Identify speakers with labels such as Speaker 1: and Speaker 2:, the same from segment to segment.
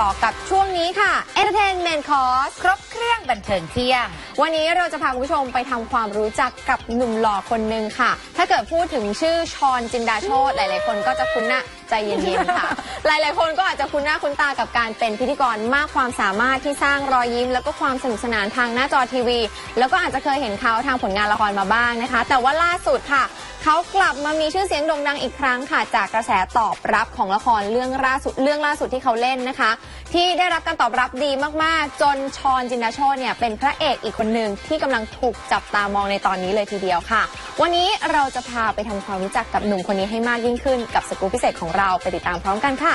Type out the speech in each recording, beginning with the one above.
Speaker 1: ต่อกับช่วงนี้ค่ะ Entertainment Course
Speaker 2: ครบเครื่องบันเทิงเที่ยง
Speaker 1: วันนี้เราจะพาคุณผู้ชมไปทำความรู้จักกับหนุ่มหล่อคนหนึ่งค่ะ ถ้าเกิดพูดถึงชื่อชอนจินดาโชตหลาย ๆ คนก็จะคุ้นหน้าใจเย็น ๆ ค่ะ หลาย ๆ คนก็อาจจะคุ้นหน้าคุ้นตากับการเป็นพิธีกรมากความสามารถที่สร้างรอยยิ้ม แล้วก็ความสนุกสนานทางหน้าจอทีวี แล้วก็อาจจะเคยเห็นเขาทางผลงานละครมาบ้างนะคะ แต่ว่าล่าสุดค่ะ เขากลับมามีชื่อเสียงโด่งดังอีกครั้งค่ะ จากกระแสตอบรับของละครเรื่องล่าสุดเรื่องล่าสุดที่เขาเล่นนะคะ ที่ได้รับการตอบรับดีมากๆ จนชอนจินดาโชตเนี่ยเป็นพระเอกอีกคนหนึ่งที่กำลังถูกจับตามองในตอนนี้เลยทีเดียวค่ะ วันนี้เราจะพาไปทำความรู้จักกับหนุ่มคนนี้ให้มากยิ่งขึ้นกับสกู๊ปพิเศษของเราไปติดตามพร้อมกันค่ะ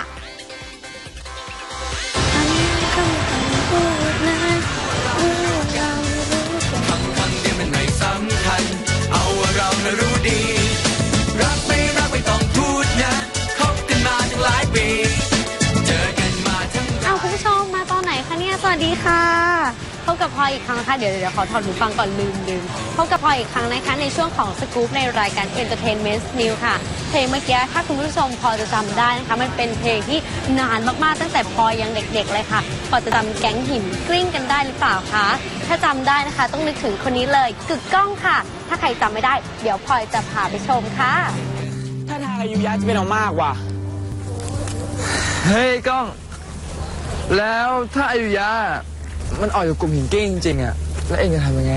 Speaker 3: บกั
Speaker 4: บพลอยอีกครั้งนะคะเดี๋ยวเดี๋ยวขอถอดหูฟังก่อนลืมลืมพบกับพลอยอีกครั้งนะคะในช่วงของสกู๊ปในรายการ Entertainment News ค่ะ เพลงเมื่อกี้ถ้าคุณผู้ชมพอจะจำได้นะคะ มันเป็นเพลงที่นานมากๆตั้งแต่พลอยยังเด็กๆเลยค่ะ พอจะจำแก๊งหินกลิ้งกันได้หรือเปล่าคะ ถ้าจำได้นะคะ ต้องนึกถึงคนนี้เลยกึกก้องค่ะ ถ้าใครจำไม่ได้ เดี๋ยวพลอยจะพาไปชมค่ะ
Speaker 5: ถ้าทางอายุยะจะเป็นเอามากว่ะเฮ้ยก้อง แล้วถ้าอายุยะ มันออกจากกลุ่มหินกิ้งจริงๆอะแล้วเองจะทำยังไง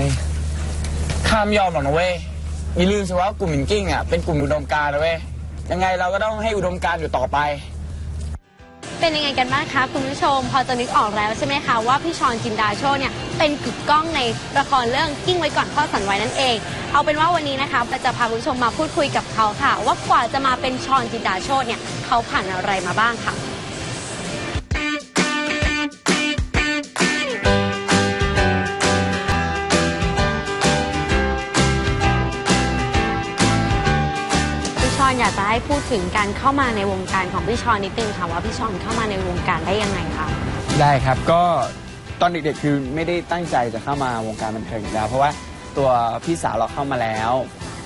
Speaker 5: ข้ามยอมหรอกนะเว้ยอย่าลืมสิว่ากลุ่มหินกิ้งอะเป็นกลุ่มอุดมการณ์นะเว้ยยังไงเราก็ต้องให้อุดมการณ์อยู่ต่อไป
Speaker 4: เป็นยังไงกันบ้างคะคุณผู้ชม พอจะนึกออกแล้วใช่ไหมคะว่าพี่ชอนจินดาโชเนี่ยเป็นกึกก้องในละครเรื่องกิ้งไว้ก่อนพ่อสันไว้นั่นเอง เอาเป็นว่าวันนี้นะคะเราจะพาคุณผู้ชมมาพูดคุยกับเขาค่ะ ว่ากว่าจะมาเป็นชอนจินดาโชเนี่ยเขาผ่านอะไรมาบ้างค่ะ พูดถึงการเข้ามาในวงการของพี่ชอนนิดนึงค่ะว่าพี่ชอนเข้ามาในวงการได้ยังไงคะ
Speaker 5: ได้ครับก็ตอนเด็กๆคือไม่ได้ตั้งใจจะเข้ามาวงการบันเทิงอยู่แล้ว เพราะว่าตัวพี่สาวเราเข้ามาแล้ว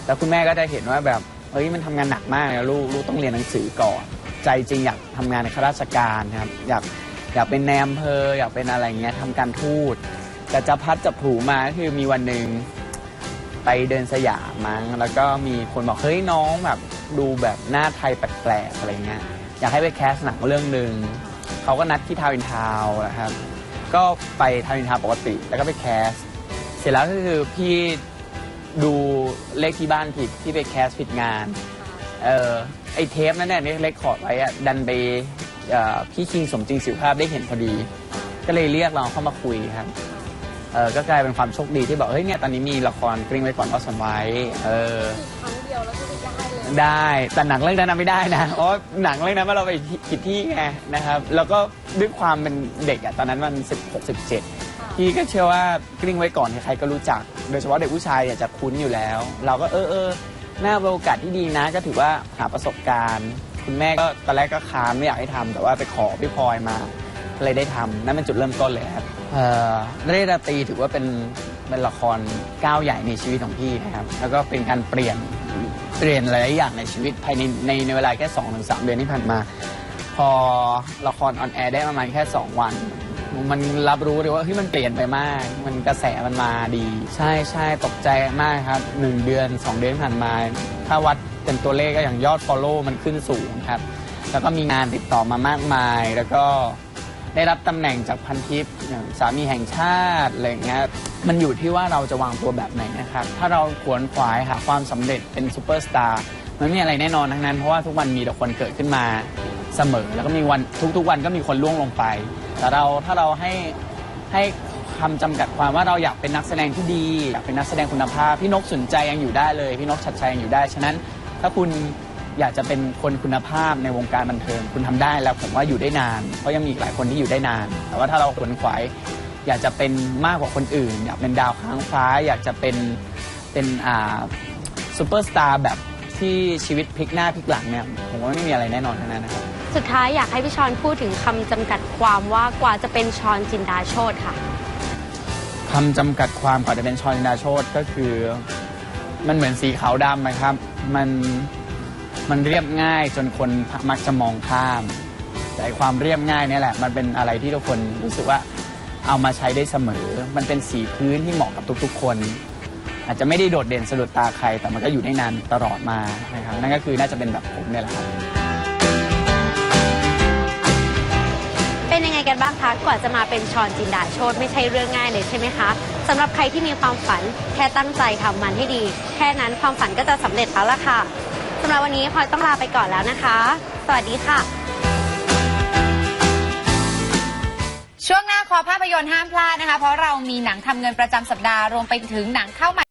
Speaker 5: แล้วคุณแม่ก็ได้เห็นว่าแบบเฮ้ยมันทำงานหนักมากนะลูกลูกต้องเรียนหนังสือก่อน ใจจริงอยากทำงานในข้าราชการครับอยากอยากเป็นแนมเพออยากเป็นอะไรเงี้ยทำการทูตแต่จะพัดจะผูมาคือมีวันหนึ่งไปเดินสยามมั้งแล้วก็มีคนบอกเฮ้ยน้องแบบ ดูแบบหน้าไทยแปลกๆอะไรเงี้ยอยากให้ไปแคสหนังเรื่องหนึ่งเขาก็นัดที่ทาวน์อินทาวน์นะครับ ก็ไปทาวน์อินทาวน์ปกติ แล้วก็ไปแคส เสร็จแล้วก็คือพี่ดูเลขที่บ้านผิดที่ไปแคสผิดงาน เออไอเทปนั้นเนี่ยเล็กคอร์ดไว้อะดันไปเอ่อพี่คิงสมจริงสิวภาพได้เห็นพอดี ก็เลยเรียกเราเข้ามาคุยครับเออก็กลายเป็นความโชคดีที่บอกเฮ้ยเนี่ยตอนนี้มีละครกริ้งไว้ก่อนว่าสนไว้เออได้ แต่หนังเรื่องนั้นนะไม่ได้นะเพราะหนังเรื่องนั้นว่าเราไปผิดที่ไงนะครับ แล้วก็ด้วยความเป็นเด็กอะตอนนั้นมัน16 17พี่ก็เชื่อว่ากริ้งไว้ก่อนใครๆก็รู้จัก โดยเฉพาะเด็กผู้ชายเนี่ยจะคุ้นอยู่แล้ว เราก็เออเออน่าเป็นโอกาสที่ดีนะ ก็ถือว่าหาประสบการณ์ คุณแม่ก็ตอนแรกก็ค้านไม่อยากให้ทำแต่ว่าไปขอพี่พลอยมาก็เลยได้ทำนั่นเป็นจุดเริ่มต้นเลยครับเอ่อเรดาตรีถือว่าเป็นเป็นละครก้าวใหญ่ในชีวิตของพี่นะครับ แล้วก็เป็นการเปลี่ยน เปลี่ยนหลายๆอย่างในชีวิตภายในในในเวลาแค่2อถึงสเดือนที่ผ่านมา พอละครออนแอร์ได้ประมาณแค่ 2 วัน มันรับรู้เลยว่าเฮ้ยมันเปลี่ยนไปมาก มันกระแสมันมาดี ใช่ใช่ตกใจมากครับ 1 เดือน 2 เดือนที่ผ่านมา ถ้าวัดเป็นตัวเลขก็อย่างยอด Follow มันขึ้นสูงครับ แล้วก็มีงานติดต่อมามากมายแล้วก็ ได้รับตำแหน่งจากพันทิปอย่างสามีแห่งชาติอะไรอย่างเงี้ยมันอยู่ที่ว่าเราจะวางตัวแบบไหนนะครับ ถ้าเราขวนขวายหาความสำเร็จเป็นซูเปอร์สตาร์มันไม่มีอะไรแน่นอนทั้งนั้น เพราะว่าทุกวันมีแต่คนเกิดขึ้นมาเสมอ แล้วก็มีวันทุกๆวันก็มีคนล่วงลงไป แต่เราถ้าเราให้ให้คำจำกัดความว่าเราอยากเป็นนักแสดงที่ดีอยากเป็นนักแสดงคุณภาพ พี่นกสนใจยังอยู่ได้เลย พี่นกชัดชัยยังอยู่ได้ ฉะนั้นถ้าคุณ อยากจะเป็นคนคุณภาพในวงการบันเทิงคุณทำได้แล้วผมว่าอยู่ได้นาน เพราะยังมีอีกหลายคนที่อยู่ได้นาน แต่ว่าถ้าเราขวนขวายอยากจะเป็นมากกว่าคนอื่น อยากเป็นดาวค้างฟ้า อยากจะเป็นเป็นอ่าซูเปอร์สตาร์แบบที่ชีวิตพลิกหน้าพลิกหลังเนี่ยผมว่าไม่มีอะไรแน่นอนทั้งนั้นนะครับ
Speaker 4: สุดท้ายอยากให้พี่ชอนพูดถึงคำจำกัดความว่ากว่าจะเป็นชอนจินดาโชตค่ะ
Speaker 5: คำจำกัดความก่อนจะเป็นชอนินดาโชตก็คือ มันเหมือนสีขาวดำนะครับ มัน มันเรียบง่ายจนคนมักจะมองข้าม แต่ความเรียบง่ายเนี่ยแหละ มันเป็นอะไรที่ทุกคนรู้สึกว่าเอามาใช้ได้เสมอ มันเป็นสีพื้นที่เหมาะกับทุกๆ คน อาจจะไม่ได้โดดเด่นสะดุดตาใคร แต่มันก็อยู่ได้นานตลอดมานะครับนั่นก็คือน่าจะเป็นแบบผมเนี่ยแหละครับ
Speaker 4: เป็นยังไงกันบ้างคะกว่าจะมาเป็นชอนจินดาโชตไม่ใช่เรื่องง่ายเลยใช่ไหมคะสำหรับใครที่มีความฝันแค่ตั้งใจทำมันให้ดี แค่นั้นความฝันก็จะสำเร็จแล้วล่ะค่ะ สำหรับวันนี้พลอยต้องลาไปก่อนแล้วนะคะ สวัสดีค่ะ
Speaker 2: ช่วงหน้าคอภาพยนตร์ห้ามพลาดนะคะ เพราะเรามีหนังทำเงินประจำสัปดาห์รวมไปถึงหนังเข้าใหม่